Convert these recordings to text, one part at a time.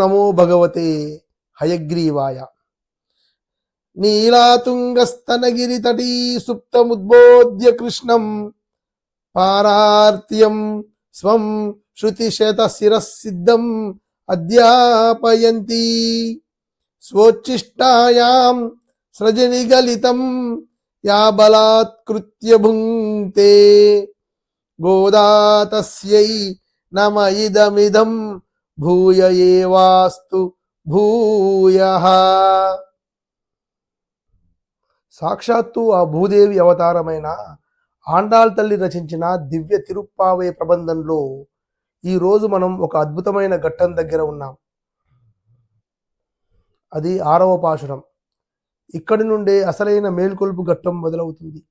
నమో భగవతే హయగ్రీవాయ. నీలాతుంగస్తనగిరితటీ సుప్తముద్బోధ్య కృష్ణం పారార్త్యం స్వం శృతిశత శిరసిద్ధం అధ్యాపయంతి. స్వోచ్ఛిష్టాయాం సృజనిగలితం యా బలాత్కృత్య భుంక్తే గోదా తస్యై నమ ఇదమిదం భూయ ఏవాస్తు భూయ. సాక్షాత్తు ఆ భూదేవి అవతారమైన ఆండాల్ తల్లి రచించిన దివ్య తిరుప్పావే ప్రబంధంలో ఈరోజు మనం ఒక అద్భుతమైన ఘట్టం దగ్గర ఉన్నాం. అది ఆరవ పాశురం. ఇక్కడి నుండే అసలైన మేల్కొల్పు ఘట్టం మొదలవుతుంది.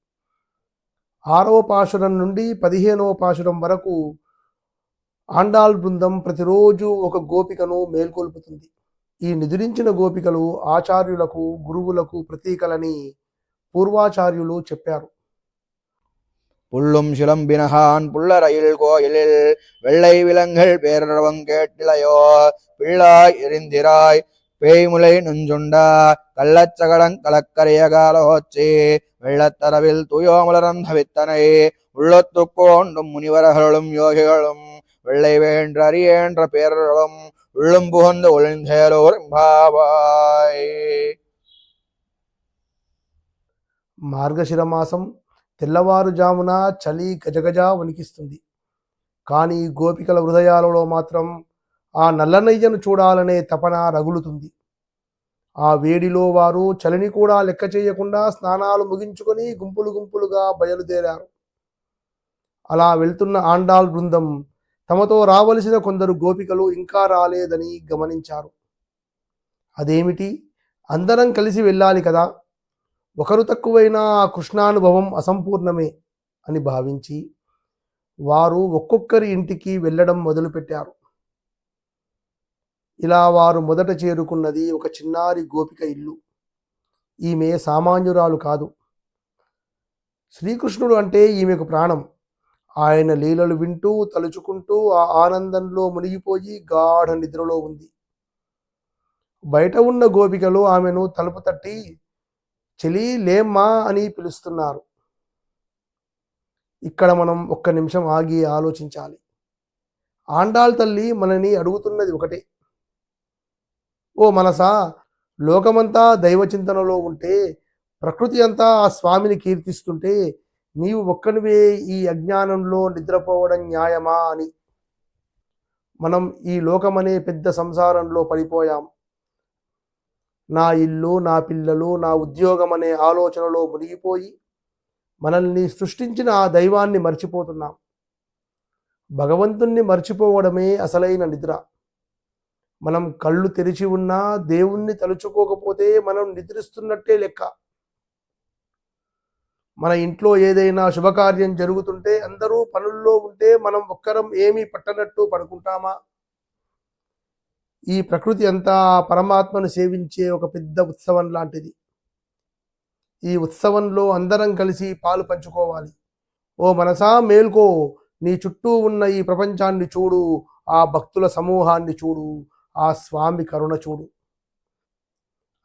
ఆరవ పాశురం నుండి పదిహేనవ పాశురం వరకు ఆండాల్ బృందం ప్రతిరోజు ఒక గోపికను మేల్కొల్పుతుంది ఈ నిదురించిన గోపికలు ఆచార్యులకు గురువులకు ప్రతీకలని పూర్వాచార్యులు చెప్పారు புள்ளும் சிலம்பினகான் புள்ளரையில் கோயிலில் வெள்ளை விலங்கள் பேரவங் கேட்டிலையோ பிள்ளாய் எரிந்திராய் பேய்முலை நுஞ்சுண்டா கள்ளச்சகடங் கலக்கரிய காலோச்சி வெள்ளத்தரவில் தூயோமலரம் தவித்தனை உள்ளத்துக்கோண்டும் முனிவர்களும் யோகிகளும் வெள்ளை வேன்ற அரியேன்ற பேரளவும் உள்ளும் புகுந்து ஒளிந்தேலோர் பாவாய் మార్గశిర మాసం తెల్లవారుజామున చలి గజగజ వణికిస్తుంది కానీ గోపికల హృదయాలలో మాత్రం ఆ నల్లనయ్యను చూడాలనే తపన రగులుతుంది ఆ వేడిలో వారు చలిని కూడా లెక్క చేయకుండా స్నానాలు ముగించుకొని గుంపులు గుంపులుగా బయలుదేరారు అలా వెళ్తున్న ఆండాల్ బృందం తమతో రావలసిన కొందరు గోపికలు ఇంకా రాలేదని గమనించారు. అదేమిటి? అందరం కలిసి వెళ్ళాలి కదా? ఒకరు తక్కువైనా ఆ కృష్ణానుభవం అసంపూర్ణమే అని భావించి వారు ఒక్కొక్కరి ఇంటికి వెళ్ళడం మొదలుపెట్టారు. ఇలా వారు మొదట చేరుకున్నది ఒక చిన్నారి గోపిక ఇల్లు. ఈమె సామాన్యురాలు కాదు. శ్రీకృష్ణుడు అంటే ఈమెకు ప్రాణం. ఆయన లీలలు వింటూ తలుచుకుంటూ ఆ ఆనందంలో మునిగిపోయి గాఢ నిద్రలో ఉంది. బయట ఉన్న గోపికలు ఆమెను తలుపు తట్టి చెలి లేమ్మా అని పిలుస్తున్నారు. ఇక్కడ మనం ఒక్క నిమిషం ఆగి ఆలోచించాలి. ఆండాల్ తల్లి మనని అడుగుతున్నది ఒకటే. ఓ మనసా లోకమంతా దైవ చింతనలో ఉంటే ప్రకృతి అంతా ఆ స్వామిని కీర్తిస్తుంటే నీవు ఒక్కనివే ఈ అజ్ఞానంలో నిద్రపోవడం న్యాయమా అని. మనం ఈ లోకమనే పెద్ద సంసారంలో పడిపోయాం. నా ఇల్లు నా పిల్లలు నా ఉద్యోగం అనే ఆలోచనలో మునిగిపోయి మనల్ని సృష్టించిన ఆ దైవాన్ని మర్చిపోతున్నాం. భగవంతుణ్ణి మర్చిపోవడమే అసలైన నిద్ర. మనం కళ్ళు తెరిచి ఉన్నా దేవుణ్ణి తలుచుకోకపోతే మనం నిద్రిస్తున్నట్టే లెక్క. మన ఇంట్లో ఏదైనా శుభకార్యం జరుగుతుంటే అందరూ పనుల్లో ఉంటే మనం ఒక్కరం ఏమీ పట్టనట్టు పడుకుంటామా? ఈ ప్రకృతి అంతా పరమాత్మను సేవించే ఒక పెద్ద ఉత్సవం లాంటిది. ఈ ఉత్సవంలో అందరం కలిసి పాలు పంచుకోవాలి. ఓ మనసా మేల్కో నీ చుట్టూ ఉన్న ఈ ప్రపంచాన్ని చూడు ఆ భక్తుల సమూహాన్ని చూడు ఆ స్వామి కరుణ చూడు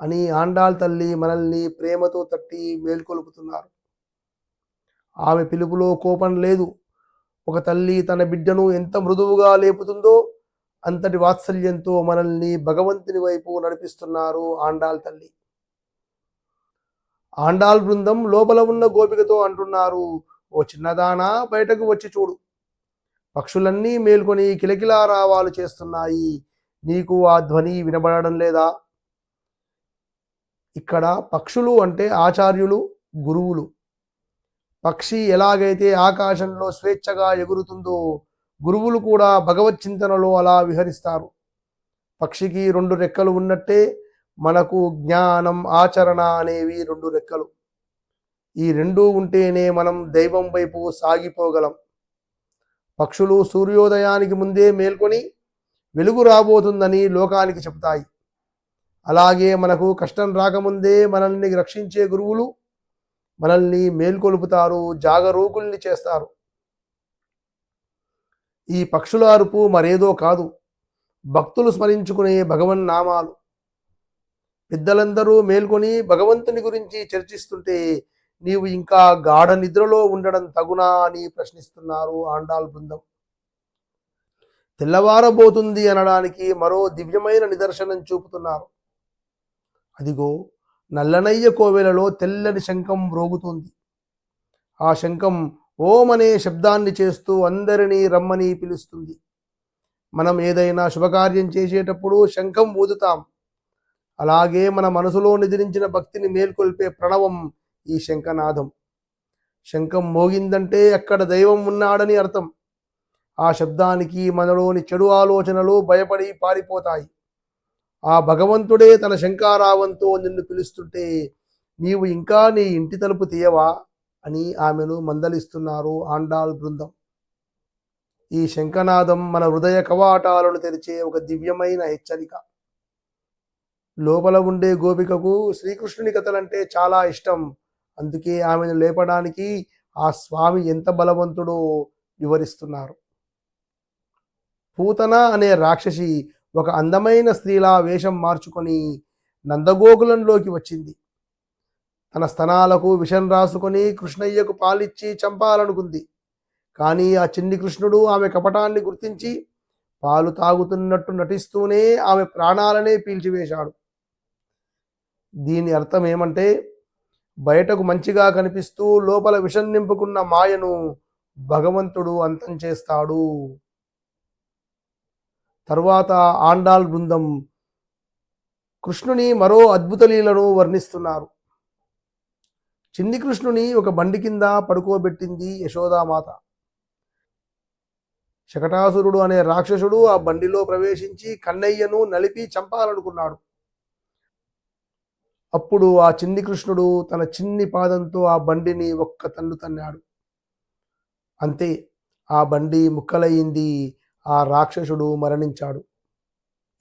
అని ఆండాల్ తల్లి మనల్ని ప్రేమతో తట్టి మేల్కొలుపుతున్నారు. ఆమె పిలుపులో కోపం లేదు. ఒక తల్లి తన బిడ్డను ఎంత మృదువుగా లేపుతుందో అంతటి వాత్సల్యంతో మనల్ని భగవంతుని వైపు నడిపిస్తున్నారు ఆండాల్ తల్లి. ఆండాల్ బృందం లోపల ఉన్న గోపికతో అంటున్నారు ఓ చిన్నదానా బయటకు వచ్చి చూడు. పక్షులన్నీ మేల్కొని కిలకిలా రావాలు చేస్తున్నాయి. నీకు ఆ ధ్వని వినబడడం లేదా? ఇక్కడ పక్షులు అంటే ఆచార్యులు గురువులు. పక్షి ఎలాగైతే ఆకాశంలో స్వేచ్ఛగా ఎగురుతుందో గురువులు కూడా భగవత్ చింతనలో అలా విహరిస్తారు. పక్షికి రెండు రెక్కలు ఉన్నట్టే మనకు జ్ఞానం ఆచరణ అనేవి రెండు రెక్కలు. ఈ రెండు ఉంటేనే మనం దైవం వైపు సాగిపోగలం. పక్షులు సూర్యోదయానికి ముందే మేల్కొని వెలుగు రాబోతుందని లోకానికి చెప్తాయి అలాగే మనకు కష్టం రాకముందే మనల్ని రక్షించే గురువులు మనల్ని మేల్కొలుపుతారు జాగరూకుల్ని చేస్తారు. ఈ పక్షుల అరుపు మరేదో కాదు. భక్తులు స్మరించుకునే భగవన్ నామాలు. పెద్దలందరూ మేల్కొని భగవంతుని గురించి చర్చిస్తుంటే నీవు ఇంకా గాఢ నిద్రలో ఉండడం తగునా అని ప్రశ్నిస్తున్నారు ఆండాల్ బృందం. తెల్లవారబోతుంది అనడానికి మరో దివ్యమైన నిదర్శనం చూపుతున్నారు. అదిగో నల్లనయ్య కోవెలలో తెల్లని శంఖం రోగుతోంది ఆ శంఖం ఓం అనే శబ్దాన్ని చేస్తూ అందరినీ రమ్మని పిలుస్తుంది. మనం ఏదైనా శుభకార్యం చేసేటప్పుడు శంఖం ఊదుతాం. అలాగే మన మనసులో నిద్రించిన భక్తిని మేల్కొల్పే ప్రణవం ఈ శంఖనాదం. శంఖం మోగిందంటే అక్కడ దైవం ఉన్నాడని అర్థం. ఆ శబ్దానికి మనలోని చెడు ఆలోచనలు భయపడి పారిపోతాయి. ఆ భగవంతుడే తన శంకారావంతో నిన్ను పిలుస్తుంటే నీవు ఇంకా నీ ఇంటి తలుపు తీయవా అని ఆమెను మందలిస్తున్నారు ఆండాల్ బృందం. ఈ శంఖనాదం మన హృదయ కవాటాలను తెరిచే ఒక దివ్యమైన హెచ్చరిక. లోపల ఉండే గోపికకు శ్రీకృష్ణుని కథలంటే చాలా ఇష్టం. అందుకే ఆమెను లేపడానికి ఆ స్వామి ఎంత బలవంతుడో వివరిస్తున్నారు. పూతన అనే రాక్షసి ఒక అందమైన స్త్రీలా వేషం మార్చుకొని నందగోకులంలోకి వచ్చింది. తన స్తనాలకు విషం రాసుకొని కృష్ణయ్యకు పాలిచ్చి చంపాలనుకుంది. కానీ ఆ చిన్ని కృష్ణుడు ఆమె కపటాన్ని గుర్తించి పాలు తాగుతున్నట్టు నటిస్తూనే ఆమె ప్రాణాలనే పీల్చివేశాడు. దీని అర్థం ఏమంటే బయటకు మంచిగా కనిపిస్తూ లోపల విషం నింపుకున్న మాయను భగవంతుడు అంతం చేస్తాడు. తరువాత ఆండాల్ బృందం కృష్ణుని మరో అద్భుత లీలను వర్ణిస్తున్నారు. చిన్ని కృష్ణుని ఒక బండి కింద పడుకోబెట్టింది యశోదామాత శకటాసురుడు అనే రాక్షసుడు ఆ బండిలో ప్రవేశించి కన్నయ్యను నలిపి చంపాలనుకున్నాడు. అప్పుడు ఆ చిన్ని కృష్ణుడు తన చిన్ని పాదంతో ఆ బండిని ఒక్క తన్ను తన్నాడు. అంతే ఆ బండి ముక్కలయ్యింది ఆ రాక్షసుడు మరణించాడు.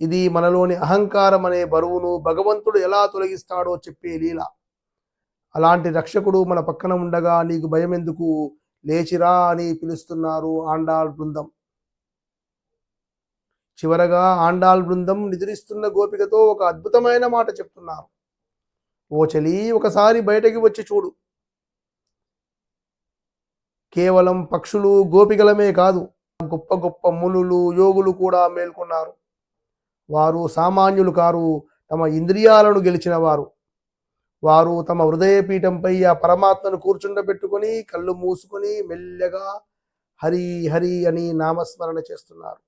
ఇది మనలోని అహంకారం అనే బరువును భగవంతుడు ఎలా తొలగిస్తాడో చెప్పే లీల. అలాంటి రక్షకుడు మన పక్కన ఉండగా నీకు భయం ఎందుకు లేచిరా అని పిలుస్తున్నారు ఆండాల్ బృందం. చివరగా ఆండాల్ బృందం నిద్రిస్తున్న గోపికతో ఒక అద్భుతమైన మాట చెప్తున్నారు. ఓ చలి ఒకసారి బయటకి వచ్చి చూడు. కేవలం పక్షులు గోపికలమే కాదు గొప్ప గొప్ప మునులు యోగులు కూడా మేల్కొన్నారు. వారు సామాన్యులు కారు తమ ఇంద్రియాలను గెలిచిన వారు. వారు తమ హృదయపీఠంపై ఆ పరమాత్మను కూర్చుండబెట్టుకొని కళ్ళు మూసుకొని మెల్లగా హరి హరి అని నామస్మరణ చేస్తున్నారు.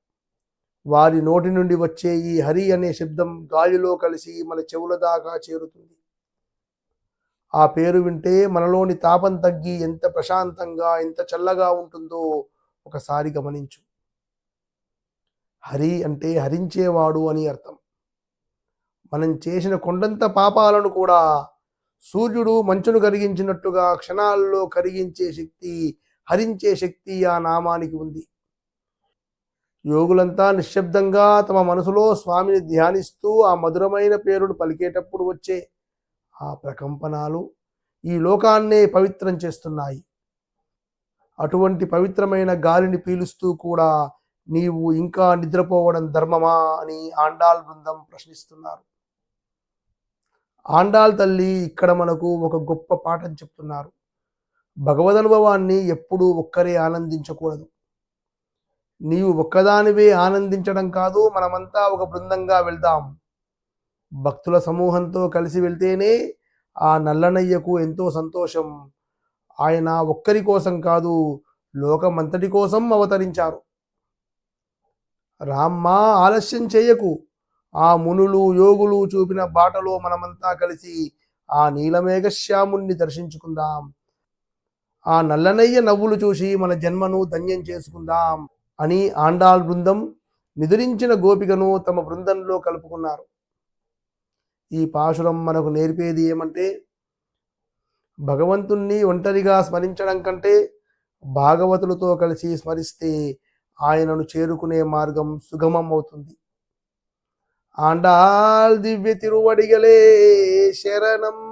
వారి నోటి నుండి వచ్చే ఈ హరి అనే శబ్దం గాలిలో కలిసి మన చెవుల దాకా చేరుతుంది. ఆ పేరు వింటే మనలోని తాపం తగ్గి ఎంత ప్రశాంతంగా ఎంత చల్లగా ఉంటుందో ఒకసారి గమనించు. హరి అంటే హరించేవాడు అని అర్థం. మనం చేసిన కొండంత పాపాలను కూడా సూర్యుడు మంచును కరిగించినట్టుగా క్షణాల్లో కరిగించే శక్తి హరించే శక్తి ఆ నామానికి ఉంది. యోగులంతా నిశ్శబ్దంగా తమ మనసులో స్వామిని ధ్యానిస్తూ ఆ మధురమైన పేరును పలికేటప్పుడు వచ్చే ఆ ప్రకంపనాలు ఈ లోకాన్నే పవిత్రం చేస్తున్నాయి. అటువంటి పవిత్రమైన గాలిని పీలుస్తూ కూడా నీవు ఇంకా నిద్రపోవడం ధర్మమా అని ఆండాల్ బృందం ప్రశ్నిస్తున్నారు. ఆండాల్ తల్లి ఇక్కడ మనకు ఒక గొప్ప పాఠం చెప్తున్నారు. భగవదనుభవాన్ని ఎప్పుడూ ఒక్కరే ఆనందించకూడదు. నీవు ఒక్కదానివే ఆనందించడం కాదు మనమంతా ఒక బృందంగా వెళ్దాం. భక్తుల సమూహంతో కలిసి వెళ్తేనే ఆ నల్లనయ్యకు ఎంతో సంతోషం ఆయన ఒక్కరి కోసం కాదు లోకమంతటి కోసం అవతరించారు. రామ్మా ఆలస్యం చేయకు. ఆ మునులు యోగులు చూపిన బాటలో మనమంతా కలిసి ఆ నీలమేఘశ్యాముణ్ణి దర్శించుకుందాం. ఆ నల్లనయ్య నవ్వులు చూసి మన జన్మను ధన్యం చేసుకుందాం అని ఆండాల్ బృందం నిద్రించిన గోపికను తమ బృందంలో కలుపుకున్నారు. ఈ పాశురం మనకు నేర్పేది ఏమంటే భగవంతుణ్ణి ఒంటరిగా స్మరించడం కంటే భాగవతులతో కలిసి స్మరిస్తే ఆయనను చేరుకునే మార్గం సుగమం అవుతుంది. ఆండాల్ దివ్య తిరువడిగలే శరణం